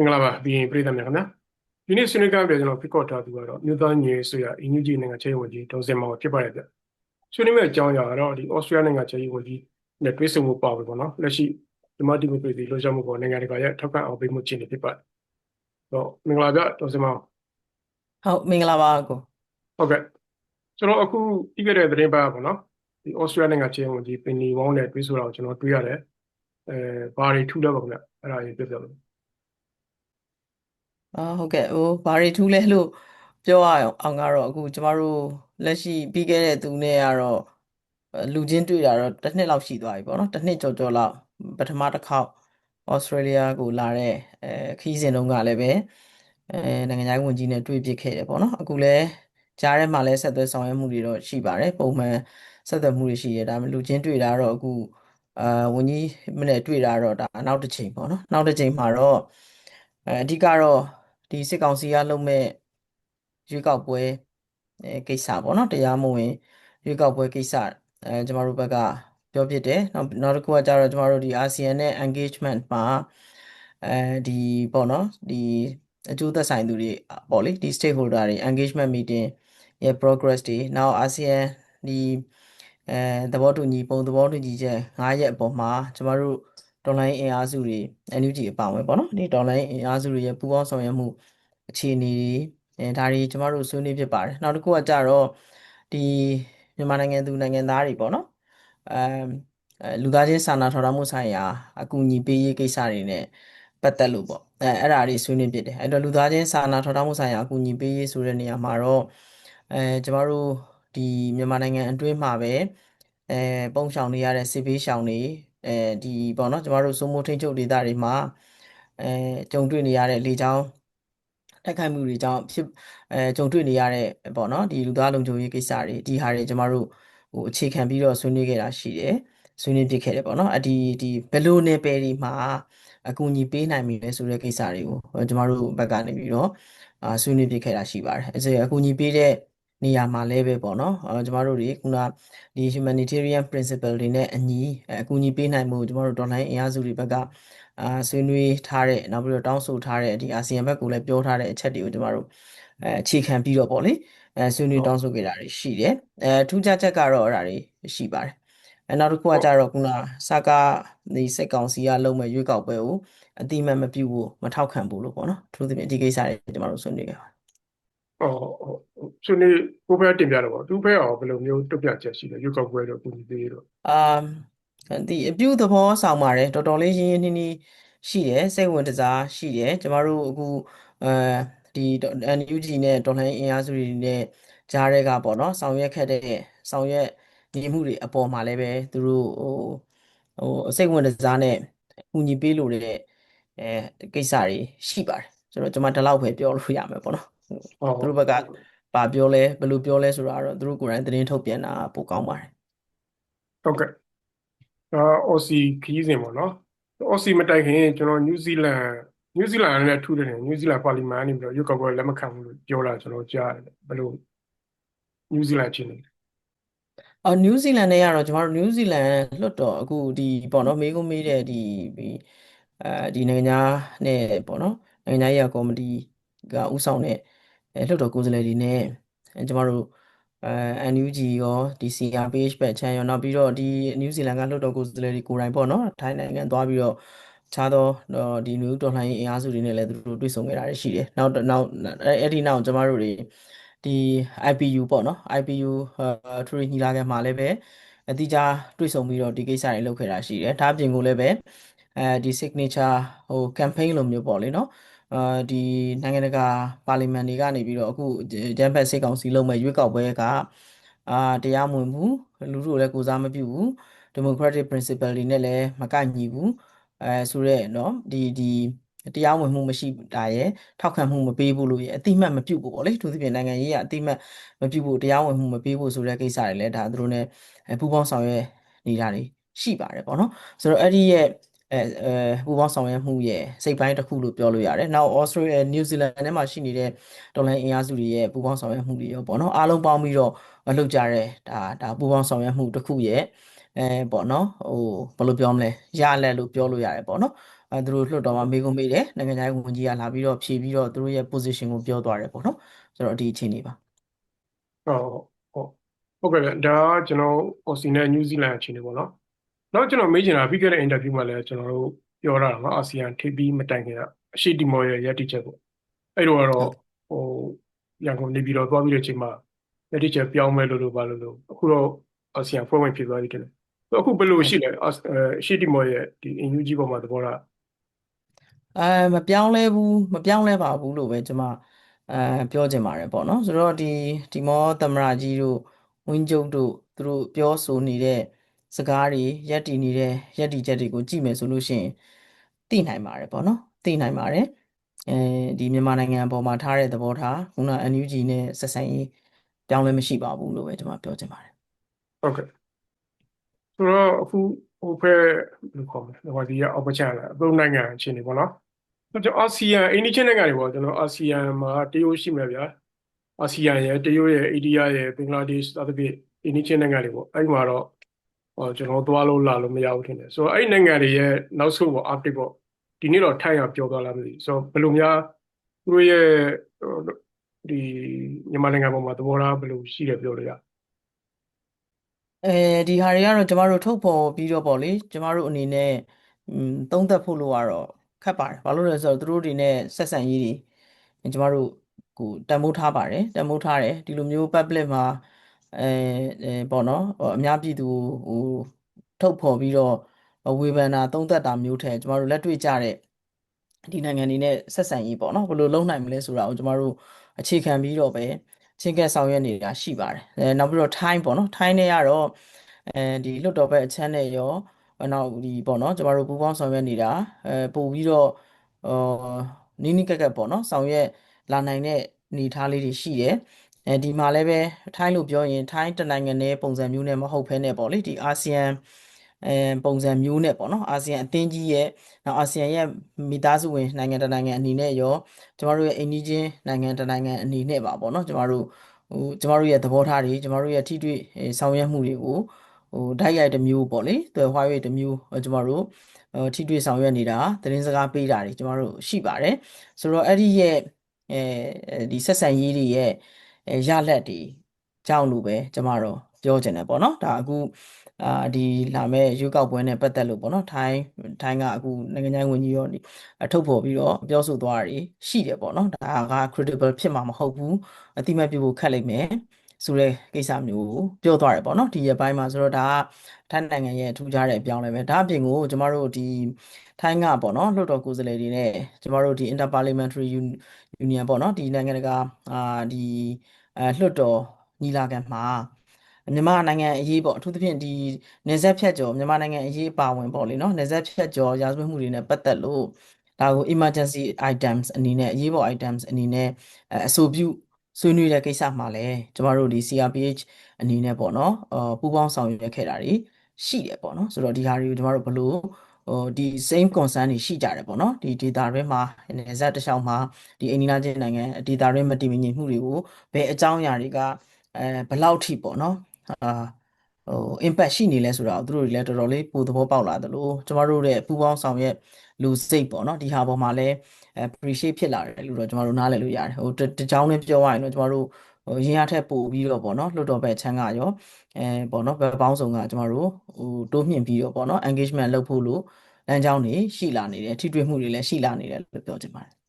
မင်္ဂလာပါဘီရင်ပြည်သူများခင်ဗျာဒီနေ့ဆွေးနွေးကြပြကျွန်တော်ဖိတ်ခေါ်ထားသူကတော့မြို့သားညီဆိုရအင်ဂျီဂျီနိုင်ငံချင်းဝန်ကြီးဒေါ်စင်မောင်ဖြစ်ပါတယ်ဗျဆွေးနွေးမယ့်အကြောင်းအရာကတော့ဒီဩစတြေးလျနိုင်ငံချင်းဝန်ကြီးနဲ့တွေ့ဆုံမှုပါပဲပေါ့နော်လက်ရှိဒီမိုဒီမိုကရေစီလှုပ်ရှားမှုပေါ်နိုင်ငံတကာရဲ့ထောက်ခံအောင်ပေးမှုခြင်းတွေဖြစ်ပါတယ်တော့မင်္ဂလာဗျဒေါ်စင်မောင်ဟုတ်မင်္ဂလာပါကိုဟုတ်ကဲ့ကျွန်တော်အခုပြီးခဲ့တဲ့သတင်းပတ်ပေါ့နော်ဒီဩစတြေးလျနိုင်ငံချင်းဝန်ကြီးပင်နီဝေါင်းနဲ့တွေ့ဆိုတာကိုကျွန်တော်တွေ့ရတယ်အဲဘာတွေထူးလဲပေါ့ခင်ဗျအဲ့ဒါကြီးပြပြလို့ အာဟုတ်ကဲ့ဟိုဘာတွေထူးလဲလို့ပြောရအောင်ကတော့အခုကျမတို့လက်ရှိပြီးခဲ့တဲ့သူနဲ့ကတော့အဲလူချင်းတွေ့တာတော့တစ်နှစ်လောက်ရှိသွားပြီပေါ့နော်တစ်နှစ်ကျော်ကျော်လောက်ပထမတစ်ခေါက်ဩစတြေးလျကိုလာတဲ့အဲခီးစဉ်တုန်းကလည်းပဲအဲနိုင်ငံခြားရေးဝန်ကြီးနဲ့တွေ့ဖြစ်ခဲ့တယ်ပေါ့နော်အခုလည်းကြားထဲမှာလည်းဆက်သွယ်ဆောင်ရွက်မှုတွေတော့ရှိပါတယ်ပုံမှန်ဆက်သွယ်မှုတွေရှိတယ်ဒါပေမဲ့လူချင်းတွေ့တာတော့အခုအာဝန်ကြီးမနဲ့တွေ့တာတော့ဒါနောက်တစ်ချိန်ပေါ့နော်နောက်တစ်ချိန်မှာတော့အဲအဓိကတော့ ဒီစစ်ကောင်စီကလုပ်မဲ့ရွေးကောက်ပွဲအဲကိစ္စပေါ့နော်တရားမဝင်ရွေးကောက်ပွဲကိစ္စအဲကျမတို့ဘက်ကပြောဖြစ်တယ်နောက်နောက်တစ်ခုကကျတော့ကျမတို့ဒီ ASEAN နဲ့ engagement မှာအဲဒီပေါ့နော်ဒီအကျိုးသက်ဆိုင်သူတွေပေါ့လေဒီ stakeholder တွေ engagement meeting ရဲ့ progress တွေနောက် ASEAN ဒီအဲသဘောတူညီပုံသဘောတူညီချက်9ရက်အပေါ်မှာကျမတို့ တော်လိုင်းအင်အားစုတွေ NUG အပါအဝင်ပေါ့နော်ဒီတော်လိုင်းအင်အားစုတွေရဲ့ပူးပေါင်းဆောင်ရွက်မှုအခြေအနေတွေအဲဒါတွေကျမတို့ဆွေးနွေးဖြစ်ပါတယ်နောက်တစ်ခုကကြတော့ဒီမြန်မာနိုင်ငံသူနိုင်ငံသားတွေပေါ့နော်အမ်အဲလူသားချင်းစာနာထောက်ထားမှုဆိုင်ရာအကူအညီပေးရေးကိစ္စတွေနဲ့ပတ်သက်လို့ပေါ့အဲအဲ့ဒါတွေဆွေးနွေးဖြစ်တယ်အဲ့တော့လူသားချင်းစာနာထောက်ထားမှုဆိုင်ရာအကူအညီပေးရေးဆိုတဲ့နေရာမှာတော့အဲကျမတို့ဒီမြန်မာနိုင်ငံအတွင်းမှာပဲအဲပုံရှောင်နေရတဲ့စစ်ဘေးရှောင်တွေ အဲဒီပေါ့နော်ကျမတို့စိုးမိုးထိန်းချုပ်ဒေသတွေမှာအဲကြုံတွေ့နေရတဲ့လေကြောင်းတိုက်ခိုက်မှုတွေကြောင့်ဖြစ်အဲကြုံတွေ့နေရတဲ့ပေါ့နော်ဒီလူသားလုံခြုံရေးကိစ္စတွေဒီဟာတွေကျမတို့ဟိုအခြေခံပြီးတော့ဆွေးနွေးခဲ့တာရှိတယ်ဆွေးနွေးဖြစ်ခဲ့တယ်ပေါ့နော်အဒီဒီဘယ်လိုနယ်ပယ်ဒီမှာအကူအညီပေးနိုင်ပြီလဲဆိုတဲ့ကိစ္စတွေကိုကျမတို့ဘက်ကနေပြီးတော့အာဆွေးနွေးဖြစ်ခဲ့တာရှိပါတယ်အဲဆိုအကူအညီပေးတဲ့ နေရာမှာလည်းပဲပေါ့နော်အဲကျမတို့တွေခုနဒီ humanitarian principle တွေနဲ့အညီအကူအညီပေးနိုင်မှုကျမတို့ online အင်အားစုတွေဘက်ကအာဆွေးနွေးထားတဲ့နောက်ပြီးတော့တောင်းဆိုထားတဲ့ဒီအာဆီယံဘက်ကိုလည်းပြောထားတဲ့အချက်တွေကိုကျမတို့အဲအခြေခံပြီးတော့ပေါ့လေအဲဆွေးနွေးတောင်းဆိုခဲ့တာတွေရှိတယ်အဲထူးခြားချက်ကတော့အဲ့ဒါတွေရှိပါတယ်အဲနောက်တစ်ခုကကြတော့ခုနစကားဒီစိတ်ကောင်စီကလုံးမဲ့ရွေးကောက်ပွဲကိုအတိမတ်မပြုတ်ဖို့မထောက်ခံဘူးလို့ပေါ့နော်သူတို့ဒီကိစ္စတွေကျမတို့ဆွေးနွေးခဲ့ပါတယ်ဟော ဆွေးနွေးကိုဘက်တင်ပြတော့ပေါ့သူဘက်ရောဘယ်လိုမျိုးတုတ်ပြချက်ရှိလဲရွေးကောက်ပွဲတော့ကူညီပေးတော့အာဒီအပြုသဘောဆောင်ပါတယ်တော်တော်လေးရင်းရင်းနှီးနှီးရှိတယ်စိတ်ဝင်တစားရှိတယ်ကျမတို့အခုအဲဒီ NUG နဲ့တော်လှန်ရေးအင်အားစုတွေနဲ့ကြားရဲကပေါ့နော်ဆောင်ရွက်ခဲ့တဲ့ဆောင်ရွက်နေမှုတွေအပေါ်မှာလည်းပဲသူတို့ဟိုဟိုစိတ်ဝင်တစားနဲ့ကူညီပေးလို့တဲ့အဲကိစ္စတွေရှိပါတယ်ဆိုတော့ကျွန်မဒီလောက်ပဲပြောလို့ရမယ်ပေါ့နော်ဟောသူတို့ဘက်က ဘာပြောလဲဘယ်လိုပြောလဲဆိုတာတော့သူတို့ကိုယ်တိုင်သတင်းထုတ်ပြန်တာပိုကောင်းပါတယ်ဟုတ်ကဲ့အာအော်စီခီးစဉ်ပေါ့နော်အော်စီမတိုင်ခင်ကျွန်တော်နယူးဇီလန်နယူးဇီလန်နဲ့ထူးတယ်နယူးဇီလန်ပါလီမန်နေပြီးတော့ရွေးကောက်ပွဲလက်မခံဘူးလို့ပြောလာကျွန်တော်ကြားတယ်ဘယ်လိုနယူးဇီလန်ချင်းနေအော်နယူးဇီလန်နဲ့ကတော့ကျမတို့နယူးဇီလန်လွှတ်တော်အခုဒီပေါ့နော်မေးခွန်းမေးတဲ့ဒီဒီအဲဒီနိုင်ငံသားနဲ့ပေါ့နော်နိုင်ငံသားရေးရာကော်မတီကဥဆောင်တဲ့ အဲလွှတ်တော်ကိုယ်စားလှယ်တွေနဲ့အဲကျမတို့အဲ NUG ရောဒီ CRPH ဘက်ချမ်းရောနောက်ပြီးတော့ဒီနယူးဇီလန်ကလွှတ်တော်ကိုယ်စားလှယ်တွေကိုယ်တိုင်ပေါ့နော်ထိုင်းနိုင်ငံသွားပြီးတော့ခြားသောဒီနယူးတော်လှန်ရေးအင်အားစုတွေနဲ့လည်းသူတို့တွေ့ဆုံခဲ့တာရှိတယ်နောက်နောက်အဲ့ဒီနောက်ကျမတို့တွေဒီ IPU ပေါ့နော် IPU ထရီညီလာခံမှာလည်းပဲအတိအကျတွေ့ဆုံပြီးတော့ဒီကိစ္စတွေလုပ်ခဲ့တာရှိတယ်ဒါအပြင်ကိုလည်းပဲအဲဒီ signature ဟို campaign လိုမျိုးပေါ့လေနော် အာဒီနိုင်ငံတကာပါလီမန်တွေကနေပြီးတော့အခုဂျမ်ဘတ်စစ်ကောင်စီလုပ်မဲ့ရွေးကောက်ပွဲကအာတရားမဝင်ဘူးလူထုကိုလည်းကိုစားမပြုဘူး democratic principle တွေနဲ့လည်းမကိုက်ညီဘူးအဲဆိုတော့เนาะဒီဒီတရားဝင်မှုမရှိတာရယ်ထောက်ခံမှုမပေးဘူးလို့ရယ်အတိမတ်မပြုတ်ဘူးပေါ့လေသူသဖြင့်နိုင်ငံရေးကအတိမတ်မပြုတ်ဘူးတရားဝင်မှုမပေးဘူးဆိုတဲ့ကိစ္စတွေလည်းဒါသူတို့ ਨੇ ပူးပေါင်းဆောင်ရွက်နေတာတွေရှိပါတယ်ပေါ့နော်ဆိုတော့အဲ့ဒီရဲ့ အဲအဲပူးပေါင်းဆောင်ရွက်မှုရဲ့စိတ်ပိုင်းတစ်ခုလို့ပြောလို့ရတယ်။နောက် Australia New Zealand ထဲမှာရှိနေတဲ့တော်လိုင်းအင်အားစုတွေရဲ့ပူးပေါင်းဆောင်ရွက်မှုတွေရောပေါ့နော်အားလုံးပေါင်းပြီးတော့လှုပ်ကြတဲ့ဒါဒါပူးပေါင်းဆောင်ရွက်မှုတစ်ခုရဲ့အဲပေါ့နော်ဟိုဘယ်လိုပြောမလဲရလက်လို့ပြောလို့ရတယ်ပေါ့နော်အဲသူတို့လွှတ်တော်မှာမေးခွန်းမေးတယ်နိုင်ငံခြားရေးဝန်ကြီးကလာပြီးတော့ဖြေပြီးတော့သူတို့ရဲ့ position ကိုပြောသွားတယ်ပေါ့နော်ဆိုတော့ဒီအခြေအနေပါဟုတ်ဟုတ်ဟုတ်ကဲ့ဗျဒါကကျွန်တော်အော်စတီနဲ့နယူးဇီလန်အခြေအနေပေါ့နော် နောက်ကျွန်တော်မေးချင်တာပြီးခဲ့တဲ့ interview မှာလည်းကျွန်တော်တို့ပြောရတာနော်အာဆီယံထိပ်ပြီးမတိုင်ခင်ကအရှိတီမော်ရဲ့ရည်တည်ချက်ပေါ့အဲ့တော့ကတော့ဟိုရန်ကုန်နေပြည်တော်သွားပြီးတဲ့အချိန်မှာရည်တည်ချက်ပြောင်းမယ်လို့လို့ပါလို့လို့အခုတော့အာဆီယံဖွဲ့ဝင်ဖြစ်သွားပြီတဲ့အခုဘယ်လိုရှိလဲအာအရှိတီမော်ရဲ့ဒီ NUG ပေါ်မှာသဘောထားအဲမပြောင်းလဲဘူးမပြောင်းလဲပါဘူးလို့ပဲကျွန်မအဲပြောချင်ပါတယ်ပေါ့နော်ဆိုတော့ဒီဒီမောသမရာကြီးတို့ဝင်းကျုပ်တို့သူတို့ပြောဆိုနေတဲ့ စကားတွေရက်တည်နေတဲ့ရက်တည်ချက်တွေကိုကြည့်မယ်ဆိုလို့ရှိရင်သိနိုင်ပါတယ်ပေါ့နော်သိနိုင်ပါတယ်အဲဒီမြန်မာနိုင်ငံအပေါ်မှာထားတဲ့သဘောထားခုန NUG နဲ့ဆက်ဆံရေးပြောင်းလဲမရှိပါဘူးလို့ပဲကျွန်မပြောချင်ပါတယ်ဟုတ်ကဲ့ဆိုတော့အခုဟိုဖက်ဘယ်လိုခေါ်မလဲဟိုဒီက opportunity လားအသုံးနိုင်ငံအခြေအနေပေါ့နော်ကျွန်တော်အာဆီယံအိန္ဒိချင်းနိုင်ငံတွေပေါ့ကျွန်တော်အာဆီယံမှာတရုတ်ရှိမယ်ဗျာအာဆီယံရဲ့တရုတ်ရဲ့အိန္ဒိယရဲ့ဘင်္ဂလားဒေ့ရှ်စသဖြင့်အိန္ဒိချင်းနိုင်ငံတွေပေါ့အဲ့ဒီမှာတော့ ဟောကျွန်တော်သွားလို့လာလို့မရဘူးထင်တယ်ဆိုတော့အဲ့ဒီနိုင်ငံတွေရဲ့နောက်ဆုံးပေါ့ update ပေါ့ဒီနေ့တော့ထိုင်အောင်ပြောသွားလားမသိဘူးဆိုတော့ဘယ်လိုများသူတို့ရဲ့ဟိုဒီမြန်မာနိုင်ငံပေါ်မှာသဘောထားဘယ်လိုရှိတယ်ပြောလို့ရအဲဒီဟာတွေကတော့ကျမတို့ထုတ်ဖော်ပြီးတော့ပေါ့လေကျမတို့အနေနဲ့อืมသုံးသပ်ဖို့လို့ကတော့ခက်ပါတယ်ဘာလို့လဲဆိုတော့သူတို့တွေနဲ့ဆက်ဆံရေးတွေကျမတို့ကိုတန်ဖိုးထားပါတယ်တန်ဖိုးထားတယ်ဒီလိုမျိုး public မှာ အဲအဲပေါ့နော်ဟိုအများပြည်သူဟိုထုတ်ဖော်ပြီးတော့ဝေဖန်တာသုံးသပ်တာမျိုးထဲကျမတို့လက်တွေ့ကြတဲ့ဒီနိုင်ငံတွေနဲ့ဆက်ဆံရေးပေါ့နော်ဘယ်လိုလုပ်နိုင်မလဲဆိုတာကိုကျမတို့အခြေခံပြီးတော့ပဲချင်းကပ်ဆောင်ရွက်နေတာရှိပါတယ်အဲနောက်ပြီးတော့ time ပေါ့နော် time နဲ့ကတော့အဲဒီလွတ်တော်ဘက်အချမ်းနဲ့ရောနောက်ဒီပေါ့နော်ကျမတို့ပူးပေါင်းဆောင်ရွက်နေတာအဲပို့ပြီးတော့ဟောနီးနီးကပ်ကပ်ပေါ့နော်ဆောင်ရွက်လာနိုင်တဲ့အနေအထားလေးတွေရှိတယ် အဲဒီမှာလည်းပဲထိုင်းလို့ပြောရင်ထိုင်းတနိုင်ငံနဲ့ပုံစံမျိုးနဲ့မဟုတ်ဘဲနဲ့ပေါ့လေဒီအာဆီယံအဲပုံစံမျိုးနဲ့ပေါ့နော်အာဆီယံအသင်းကြီးရဲ့နောက်အာဆီယံရဲ့မိသားစုဝင်နိုင်ငံတစ်နိုင်ငံအနေနဲ့ရောကျမတို့ရဲ့အိမ်နီးချင်းနိုင်ငံတစ်နိုင်ငံအနေနဲ့ပါပေါ့နော်ကျမတို့ဟိုကျမတို့ရဲ့သဘောထားတွေကျမတို့ရဲ့ထိတွေ့ဆောင်ရွက်မှုတွေကိုဟိုဓာတ်ရိုက်တစ်မျိုးပေါ့လေသွယ်ဝှား၍တစ်မျိုးကျမတို့ဟိုထိတွေ့ဆောင်ရွက်နေတာသတင်းစကားပေးတာတွေကျမတို့ရှိပါတယ်ဆိုတော့အဲ့ဒီရဲ့အဲဒီဆက်ဆံရေးတွေရဲ့ အဲရလဒ်တွေကြောင့်လို့ပဲကျမတို့ပြောချင်တယ်ပေါ့နော်ဒါအခုအာဒီလာမဲ့ရွေးကောက်ပွဲနဲ့ပတ်သက်လို့ပေါ့နော်ထိုင်းထိုင်းကအခုနိုင်ငံခြားရေးဝန်ကြီးရောဒီအထုတ်ဖော်ပြီးတော့ပြောဆိုသွားတာရှိတယ်ပေါ့နော်ဒါက credible ဖြစ်မှာမဟုတ်ဘူးအတိမတ်ပြုဖို့ခက်လိမ့်မယ်ဆိုတဲ့ကိစ္စမျိုးကိုပြောသွားတယ်ပေါ့နော်ဒီရက်ပိုင်းမှာဆိုတော့ဒါကထိုင်းနိုင်ငံရဲ့ထူးခြားတဲ့အပြောင်းလဲပဲဒါအပြင်ကိုကျမတို့ဒီထိုင်းကပေါ့နော်လွှတ်တော်ကိုယ်စားလှယ်တွေနဲ့ကျမတို့ဒီ Interparliamentary Union ပေါ့နော်ဒီနိုင်ငံတကာအာဒီ အဲလွှတ်တော်ညီလာခံမှာမြန်မာနိုင်ငံအရေးပေါ့အထူးသဖြင့်ဒီနေဆက်ဖြတ်ကျော်မြန်မာနိုင်ငံအရေးအပါဝင်ပေါ့လေနော်နေဆက်ဖြတ်ကျော်ရာဇဝတ်မှုတွေနဲ့ပတ်သက်လို့ဒါကို emergency items အနေနဲ့အရေးပေါ် items အနေနဲ့အဆိုပြုဆွေးနွေးတဲ့ကိစ္စမှာလည်းကျမတို့ဒီ CRPH အနေနဲ့ပေါ့နော်အပူးပေါင်းဆောင်ရွက်ခဲ့တာတွေရှိတယ်ပေါ့နော်ဆိုတော့ဒီဟာတွေကိုကျမတို့ဘလို့ ဟိုဒီ same concern တွေရှိကြတယ်ပေါ့နော်ဒီ data တွေမှာနေဆက်တစ်လျှောက်မှာဒီအိန္ဒိယချင်းနိုင်ငံ data တွေမတည်မငြိမ်မှုတွေကိုဘယ်အကြောင်းအရာတွေကအဲဘယ်လောက်ထိပေါ့နော်အာဟို impact ရှိနေလဲဆိုတာကိုသူတို့တွေလည်းတော်တော်လေးပိုသဘောပေါက်လာသလိုကျမတို့ရဲ့ပူးပေါင်းဆောင်ရွက်လူစိတ်ပေါ့နော်ဒီဟာပေါ်မှာလည်း appreciate ဖြစ်လာတယ်လို့တော့ကျမတို့နားလည်လို့ရတယ်ဟိုတကြောင်းလေးပြောရရင်တော့ကျမတို့ ဟိုရင်းရထက်ပို့ပြီးတော့ပေါ့နော်လွတ်တော်ဘက်ချမ်းကရောအဲပေါ့နော်ဘက်ပေါင်းစုံကကျမတို့ဟိုတိုးမြင့်ပြီးတော့ပေါ့နော် engagement လုပ်ဖို့လို့လမ်းကြောင်းတွေရှိလာနေတယ်ထိတွေ့မှုတွေလည်းရှိလာနေတယ်လို့ပြောချင်ပါတယ်